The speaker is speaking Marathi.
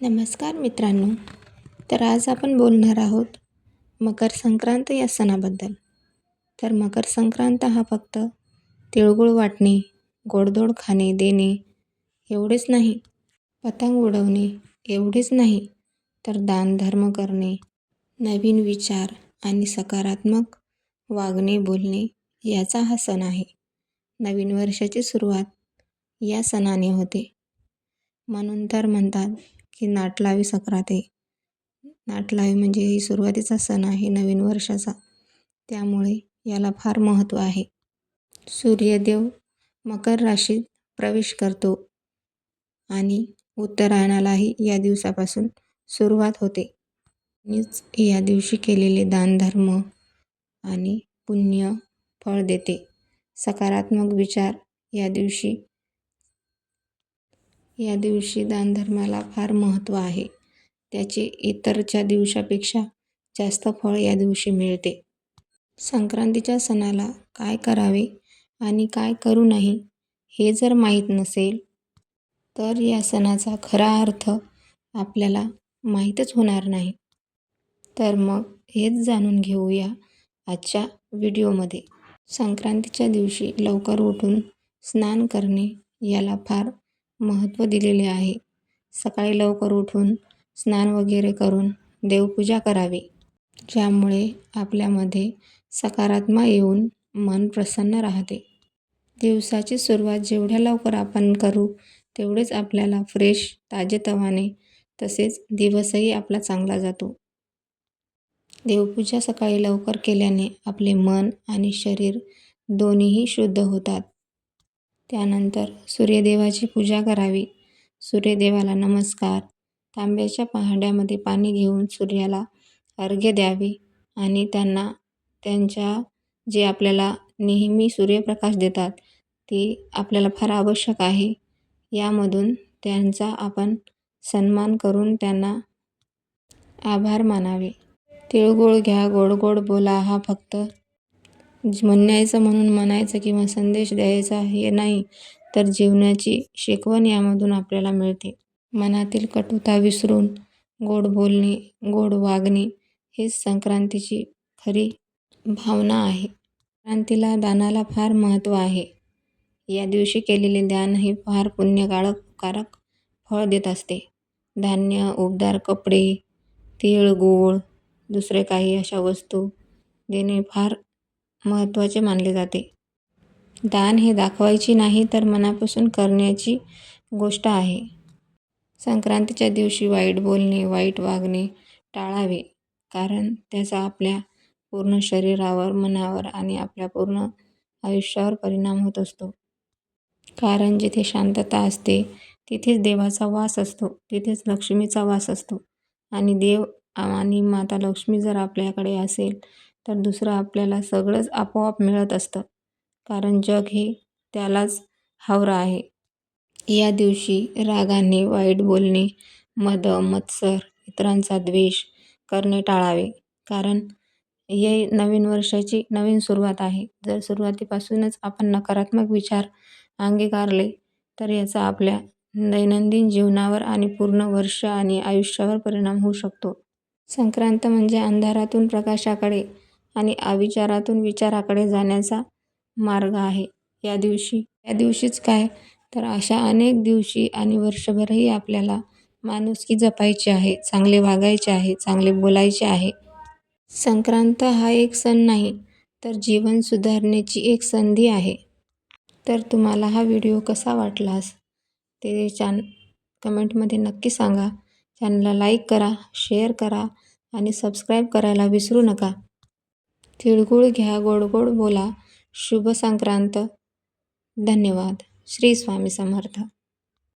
नमस्कार मित्रांनो तर आज आपण बोलणार आहोत मकर संक्रांत या सणाबद्दल. तर मकर संक्रांत हा फक्त तिळगुळ वाटणे गोडधोड खाणे देणे एवढेच नाही पतंग उडवणे एवढेच नाही तर दानधर्म करणे नवीन विचार आणि सकारात्मक वागणे बोलणे याचा हा सण आहे. नवीन वर्षाची सुरुवात या सणाने होते. म्हणून तर म्हणतात की नाटलावी सक्रात आहे नाटलावी म्हणजे ही सुरुवातीचा सण आहे नवीन वर्षाचा. त्यामुळे याला फार महत्त्व आहे. सूर्यदेव मकर राशीत प्रवेश करतो आणि उत्तरायणालाही या दिवसापासून सुरुवात होते. मीच या दिवशी केलेले दानधर्म आणि पुण्य फळ देते. सकारात्मक विचार या दिवशी या दिवशी दानधर्माला फार महत्त्व आहे. त्याचे इतरच्या दिवसापेक्षा जास्त फळ या दिवशी मिळते. संक्रांतीच्या सणाला काय करावे आणि काय करू नाही हे जर माहीत नसेल तर या सणाचा खरा अर्थ आपल्याला माहीतच होणार नाही. तर मग हेच जाणून घेऊया आजच्या व्हिडिओमध्ये. संक्रांतीच्या दिवशी लवकर उठून स्नान करणे याला फार महत्त्व दिलेले आहे. सकाळी लवकर उठून स्नान वगैरे करून देवपूजा करावी. ज्यामुळे आपल्यामध्ये सकारात्मक येऊन मन प्रसन्न राहते. दिवसाची सुरुवात जेवढ्या लवकर आपण करू तेवढेच आपल्याला फ्रेश ताजेतवाने तसेच दिवसही आपला चांगला जातो. देवपूजा सकाळी लवकर केल्याने आपले मन आणि शरीर दोन्हीही शुद्ध होतात. त्यानंतर सूर्यदेवाची पूजा करावी. सूर्यदेवाला नमस्कार. तांब्याच्या पहाड्यामध्ये पाणी घेऊन सूर्याला अर्घ्य द्यावे आणि त्यांना त्यांच्या जे आपल्याला नेहमी सूर्यप्रकाश देतात ते आपल्याला फार आवश्यक आहे. यामधून त्यांचा आपण सन्मान करून त्यांना आभार मानावे. तिळगुळ घ्या गोड गोड बोला हा फक्त म्हणायचं म्हणून म्हणायचं किंवा संदेश द्यायचा हे नाही तर जीवनाची शिकवण यामधून आपल्याला मिळते. मनातील कटुता विसरून गोड बोलणे गोड वागणे हेच संक्रांतीची खरी भावना आहे. संक्रांतीला दानाला फार महत्त्व आहे. या दिवशी केलेले दान हे फार पुण्यकारक फळ देत असते. धान्य उबदार कपडे तीळ गूळ दुसरे काही अशा वस्तू देणे फार महत्त्वाचे मानले जाते. दान हे दाखवायची नाही तर मनापासून करण्याची गोष्ट आहे. संक्रांतीच्या दिवशी वाईट बोलणे वाईट वागणे टाळावे कारण त्याचा आपल्या पूर्ण शरीरावर मनावर आणि आपल्या पूर्ण आयुष्यावर परिणाम होत असतो. कारण जिथे शांतता असते तिथेच देवाचा वास असतो तिथेच लक्ष्मीचा वास असतो. आणि देव आणि माता लक्ष्मी जर आपल्याकडे असेल तर दुसरं आपल्याला सगळंच आपोआप मिळत असतं. कारण जग हे त्यालाच हावरं आहे. या दिवशी रागाने वाईट बोलणे मद मत्सर इतरांचा द्वेष करणे टाळावे. कारण हे नवीन वर्षाची नवीन सुरुवात आहे. जर सुरुवातीपासूनच आपण नकारात्मक विचार अंगीकारले तर याचा आपल्या दैनंदिन जीवनावर आणि पूर्ण वर्ष आणि आयुष्यावर परिणाम होऊ शकतो. संक्रांत म्हणजे अंधारातून प्रकाशाकडे आणि अविचारातून विचाराकडे जाण्याचा मार्ग आहे. या दिवशी या दिवशीच काय? तर अशा अनेक दिवशी आणि वर्षभरही आपल्याला माणुसकी जपायची आहे चांगले वागायचे आहे चांगले बोलायचे आहे. संक्रांत हा एक सण नाही तर जीवन सुधारण्याची एक संधी आहे. तर तुम्हाला हा व्हिडिओ कसा वाटलास? ते चॅन कमेंटमध्ये नक्की सांगा. चॅनलला लाईक करा शेअर करा आणि सबस्क्राईब करायला विसरू नका. तिळगुळ घ्या गोड गोड बोला. शुभ संक्रांत. धन्यवाद. श्री स्वामी समर्थ.